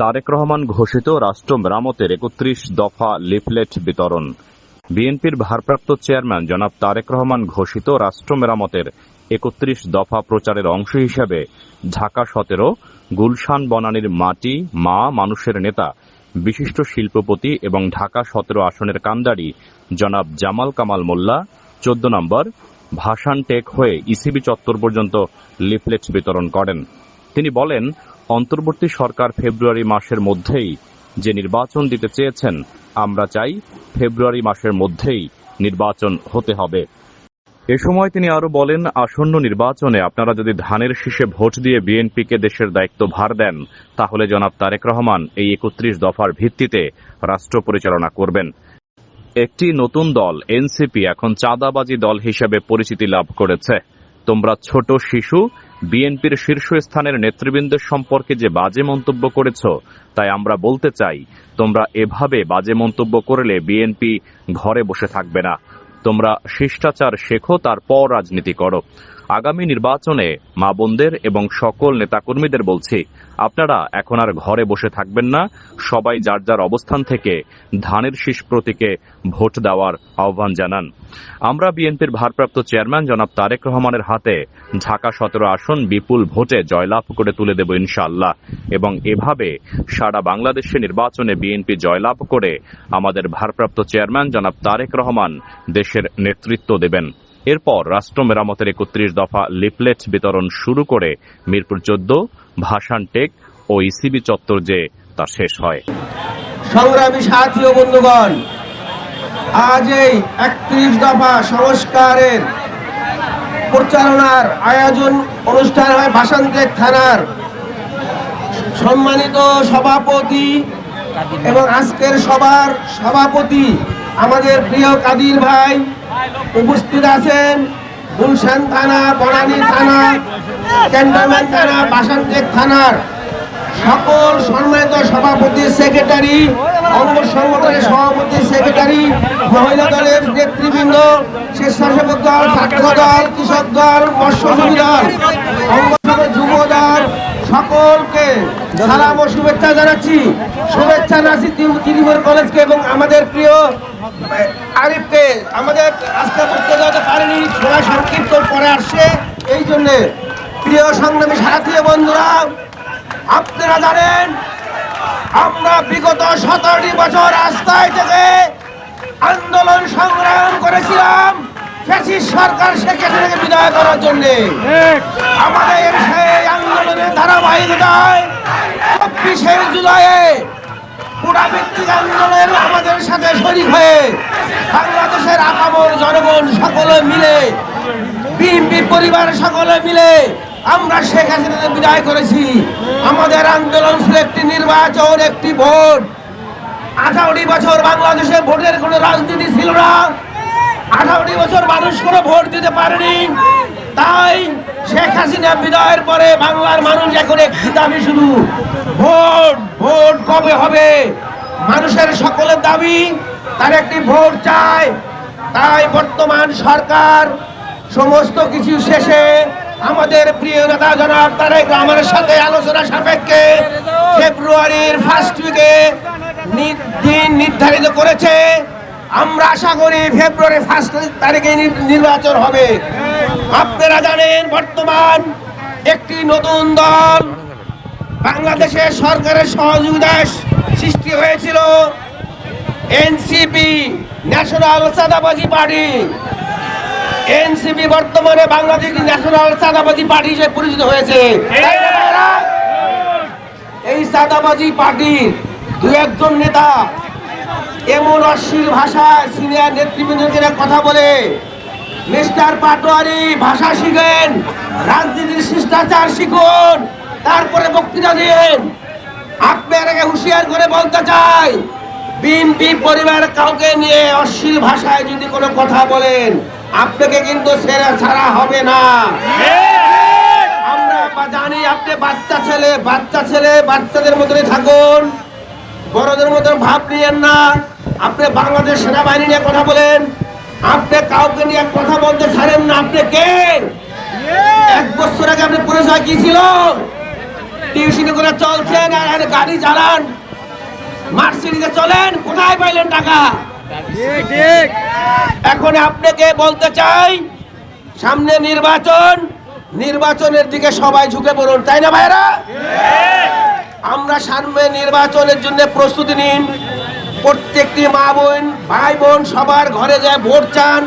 তারেক রহমান ঘোষিত রাষ্ট্র মেরামতের একত্রিশ দফা লিফলেট বিতরণ। বিএনপির ভারপ্রাপ্ত চেয়ারম্যান জনাব তারেক রহমান ঘোষিত রাষ্ট্র মেরামতের একত্রিশ দফা প্রচারের অংশ হিসেবে ঢাকা সতেরো, গুলশান বনানীর মাটি, মা, মানুষের নেতা, বিশিষ্ট শিল্পপতি এবং ঢাকা সতেরো আসনের কান্দারি জনাব জামাল কামাল মোল্লা, চোদ্দ নম্বর ভাসান টেক হয়ে ইসিবি চত্বর পর্যন্ত লিফলেট বিতরণ করেন। তিনি বলেন অন্তর্বর্তী সরকার ফেব্রুয়ারি মাসের মধ্যেই যে নির্বাচন দিতে চেয়েছেন, আমরা চাই ফেব্রুয়ারি মাসের মধ্যেই নির্বাচন হতে হবে। এ সময় তিনি আরও বলেন, আসন্ন নির্বাচনে আপনারা যদি ধানের শীষে ভোট দিয়ে বিএনপিকে দেশের দায়িত্ব ভার দেন, তাহলে জনাব তারেক রহমান এই একত্রিশ দফার ভিত্তিতে রাষ্ট্র পরিচালনা করবেন। একটি নতুন দল, এনসিপি, এখন চাঁদাবাজি দল হিসেবে পরিচিতি লাভ করেছে। তোমরা ছোট শিশু, বিএনপির শীর্ষস্থানের নেতৃবৃন্দের সম্পর্কে যে বাজে মন্তব্য করেছ, তাই আমরা বলতে চাই, তোমরা এভাবে বাজে মন্তব্য করলে বিএনপি ঘরে বসে থাকবে না। তোমরা শিষ্টাচার শেখো, তারপর রাজনীতি করো। আগামী নির্বাচনে মা বোনদের এবং সকল নেতাকর্মীদের বলছি, আপনারা এখন আর ঘরে বসে থাকবেন না। সবাই যার যার অবস্থান থেকে ধানের শীষ প্রতীকে ভোট দেওয়ার আহ্বান জানান। আমরা বিএনপির ভারপ্রাপ্ত চেয়ারম্যান জনাব তারেক রহমানের হাতে ঢাকা সতেরো আসন বিপুল ভোটে জয়লাভ করে তুলে দেব ইনশাআল্লাহ এবং এভাবে সারা বাংলাদেশে নির্বাচনে বিএনপি জয়লাভ করে আমাদের ভারপ্রাপ্ত চেয়ারম্যান জনাব তারেক রহমান দেশের নেতৃত্ব দেবেন। এরপর রাষ্ট্র মেরামতের একত্রিশ দফা লিফলেট বিতরণ শুরু করে মিরপুর চোদ্দ, ভাসান টেক ও ইসিবি চত্বর যে তা শেষ হয়। সংগ্রামী সাথী ও বন্ধুগণ, আজ এই একত্রিশ দফা সংস্কারের পরিচালনার আয়োজন অনুষ্ঠান হয় বাসান্তেক থানার। সম্মানিত সভাপতি এবং আজকের সবার সভাপতি আমাদের প্রিয় কাদির ভাই উপস্থিত আছেন, গুলশান থানা, বনানী থানা, ক্যান্টনমেন্ট থানা, বাসান্তেক থানার সকল সম্মানিত সভাপতি, সেক্রেটারি, অঙ্গ সংগঠনের সভাপতি, সেক্রেটারি, মহিলা দলের নেতৃবৃন্দ, স্বেচ্ছাসেবক দল, ছাত্র দল, কৃষক দল মৎস্যজীবী দল, অঙ্গ যুব দল, সকলকে সালাম ও শুভেচ্ছা জানাচ্ছি। শুভেচ্ছা জানাচ্ছি তৃণমূল কলেজকে এবং আমাদের প্রিয় আরিফকে আমাদের আজকে করতে যেতে পারেনি সময় সংক্ষিপ্ত পরে আসছে। এই জন্যে প্রিয় সংগ্রামী সাথী বন্ধুরা, আপনারা জানেন, আমরা বিগত সতেরোটি বছর রাস্তায় থেকে আন্দোলন সংগ্রাম করেছিলাম। সরকার হাসিনাকে বিদায় করার জন্য। আমাদের সেই আন্দোলনের ধারাবাহিকতায় চব্বিশে জুলাইয়ে আমাদের সাথে হয়ে বাংলাদেশের জনগণ সকলে মিলে পরিবার সকলে মিলে আমরা শেখ হাসিনাকে বিদায় করেছি। আমাদের আন্দোলন ছিল একটি নির্বাচন, একটি ভোট। বছর বাংলাদেশে ভোটের কোনো রাজনীতি ছিল না। আঠারোটি বছর মানুষ কোনো ভোট দিতে পারেনি। তাই শেখ হাসিনা বিদায়ের পরে বাংলার মানুষ এখন একটি দাবি শুধু, ভোট। ভোট কবে হবে? মানুষের সকলের দাবি, তার একটি ভোট চায় তাই বর্তমান সরকার সমস্ত কিছু শেষে আমাদের প্রিয় নেতা জনাব তারেক রহমানের সাথে আলোচনা সাপেক্ষে ফেব্রুয়ারির ফার্স্ট উইকে দিন নির্ধারিত করেছে। আমরা আশা করি ফেব্রুয়ারি ফার্স্ট তারিখে নির্বাচন হবে। আপনারা জানেন বর্তমান একটি নতুন দল বাংলাদেশের সরকারের সহযোগিতায় সৃষ্টি হয়েছিল এনসিপি, ন্যাশনাল চাঁদাবাজি পার্টি। এনসিপি বর্তমানে বাংলাদেশ ন্যাশনাল চাঁদাবাজি পার্টি হিসেবে পরিচিত হয়েছে? এই চাঁদাবাজি পার্টির দু একজন নেতা এমন অশ্লীল ভাষায় সিনিয়র নেতৃবৃন্দকে কথা বলে মিস্টার পাটোয়ারি ভাষা শিখেন, রাজনীতির শিষ্টাচার শিখুন। তারপরে বক্তৃতা দিন। আপনাকে হুঁশিয়ার করে বলতে চাই, বিএনপি পরিবার কাউকে নিয়ে অশ্লীল ভাষায় যদি কোনো কথা বলেন, আপনাকে কিন্তু ছেড়ে ছাড়া হবে না। জানি আপনি বাচ্চা ছেলে বাচ্চা ছেলে, বাচ্চাদের মতনই থাকুন, বড়দের মতন ভাব নিয়েন না। আপনি বাংলাদেশ সেনাবাহিনী নিয়ে কথা বলেন, আপনি কাউকে নিয়ে কথা বলতে ছাড়েন না। আপনি কে? এক বছর আগে আপনি পরিচয় কি ছিল? টিউশনি করে চলছেন আর গাড়ি চালান। মার্সিডিজে চলেন কোথায় পাইলেন টাকা? এখন আপনাকে বলতে চাই সামনে নির্বাচন নির্বাচনের দিকে সবাই ঝুঁকে পড়ুন তাই না ভাইরা আমরা সামনে নির্বাচনের জন্য প্রস্তুতি নিন। প্রত্যেকটি মা বোন ভাই বোন সবার ঘরে যায় ভোট চান।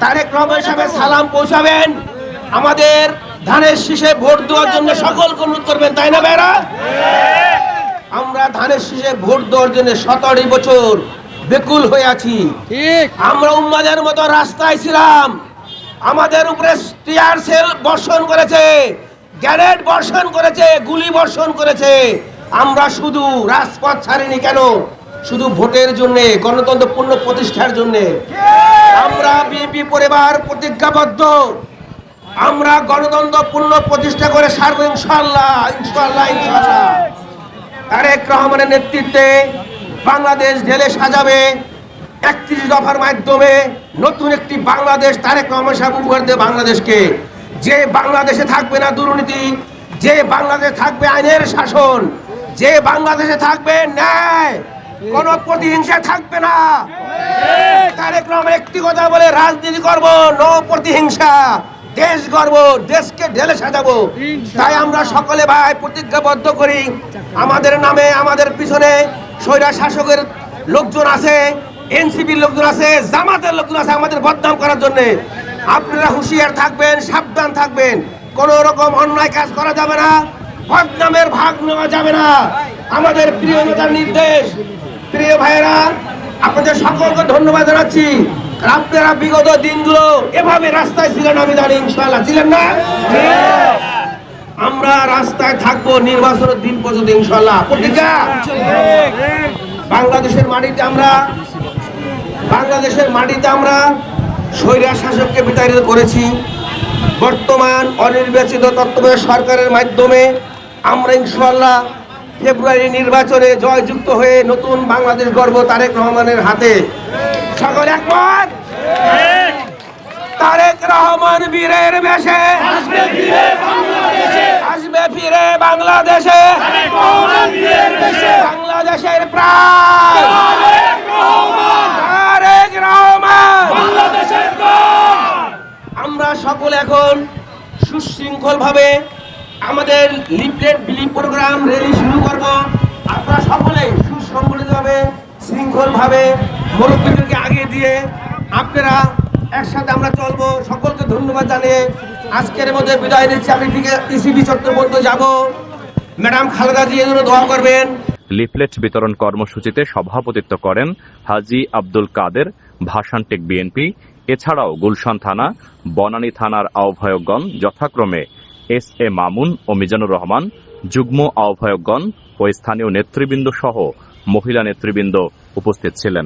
তারেক রহমান সাহেবের সালাম পৌঁছাবেন। আমাদের ধানের শীষে ভোট দেওয়ার জন্য সকলকে অনুরোধ করবেন তাই না ভাইরা আমরা ধানের শীষে ভোট দেওয়ার জন্য সতেরো বছর বেকুল হয়ে আছি। আমরা উম্মাদের মতো রাস্তায় ছিলাম। আমাদের উপরে টিয়ার সেল বর্ষণ করেছে গ্যারেট বর্ষণ করেছে গুলি বর্ষণ করেছে। আমরা শুধু রাজপথ ছাড়িনি কেন? শুধু ভোটের জন্য গণতন্ত্র পূর্ণ প্রতিষ্ঠার জন্য। আমরা বিএনপি পরিবার প্রতিজ্ঞাবদ্ধ। আমরা গণতন্ত্র পূর্ণ প্রতিষ্ঠা করে সারব ইনশাল্লাহ ইনশাল্লাহ ইনশাল্লাহ তারেক রহমানের নেতৃত্বে বাংলাদেশ ঢেলে সাজাবে একত্রিশ দফার মাধ্যমে নতুন একটি বাংলাদেশ তারেক রহমান সাহেব উপহার দেবে বাংলাদেশকে। যে বাংলাদেশে থাকবে না দুর্নীতি যে বাংলাদেশে থাকবে আইনের শাসন যে বাংলাদেশে থাকবে ন্যায় কোন প্রতিহিংসা থাকবে না। তারেক রহমান একটি কথা বলে রাজনীতি করব নো প্রতিহিংসা। দেশ গর্ব দেশকে ঢেলে সাজাবো। তাই আমরা সকলে ভাই প্রতিজ্ঞাবদ্ধ করি। আমাদের নামে আমাদের পিছনে স্বৈরা শাসকের লোকজন আছে এনসিপির লোকজন আছে জামাতের লোকজন আছে আমাদের বদনাম করার জন্য। আপনারা হুঁশিয়ার থাকবেন সাবধান থাকবেন। কোন রকম অন্যায় কাজ করা যাবে না বদনামের ভাগ নেওয়া যাবে না। আমাদের প্রিয় নেতার নির্দেশ। প্রিয় ভাইয়েরা আপনাদের সকলকে ধন্যবাদ জানাচ্ছি। আপনারা বিগত দিনগুলো এভাবে রাস্তায় ছিলেন আমি জানি ইনশাল্লাহ ছিলেন না? আমরা রাস্তায় থাকব নির্বাচনের দিন পর্যন্ত ইনশাল্লাহ বাংলাদেশের মাটিতে আমরা বাংলাদেশের মাটিতে আমরা স্বৈরা শাসককে বিতাড়িত করেছি। বর্তমান অনির্বাচিত তত্ত্বাবধায়ক সরকারের মাধ্যমে আমরা ইনশাআল্লাহ ফেব্রুয়ারি নির্বাচনে জয়যুক্ত হয়ে নতুন বাংলাদেশ গর্ব তারেক রহমানের হাতে। সকল একমত? তারেক রহমান বীরের বেশে। আসবে ফিরে বাংলাদেশে। বাংলাদেশের প্রাণ। তারেক রহমান। আমরা সকল এখন সুশৃঙ্খল ভাবে আমাদের লিফলেট বিলি প্রোগ্রাম র্যালি শুরু করব। আপনারা সকলে সুসংগঠিত ভাবে শৃঙ্খল ভাবে মুরব্বীদেরকে আগে দিয়ে আপনারা একসাথে আমরা চলবো। সকলকে ধন্যবাদ জানিয়ে আজকের মধ্যে বিদায় নিচ্ছি। আমি ঠিক ইসিবি চত্বর পর্যন্ত যাব। ম্যাডাম খালেদা জি জন্য দোয়া করবেন। লিফলেট বিতরণ কর্মসূচিতে সভাপতিত্ব করেন হাজি আব্দুল কাদের ভাষানটেক বিএনপি। এছাড়াও গুলশান থানা, বনানী থানার আহ্বায়কগণ যথাক্রমে এস এ মামুন ও মিজানুর রহমান, যুগ্ম আহ্বায়কগণ ও স্থানীয় নেতৃবৃন্দ সহ মহিলা নেতৃবৃন্দ উপস্থিত ছিলেন।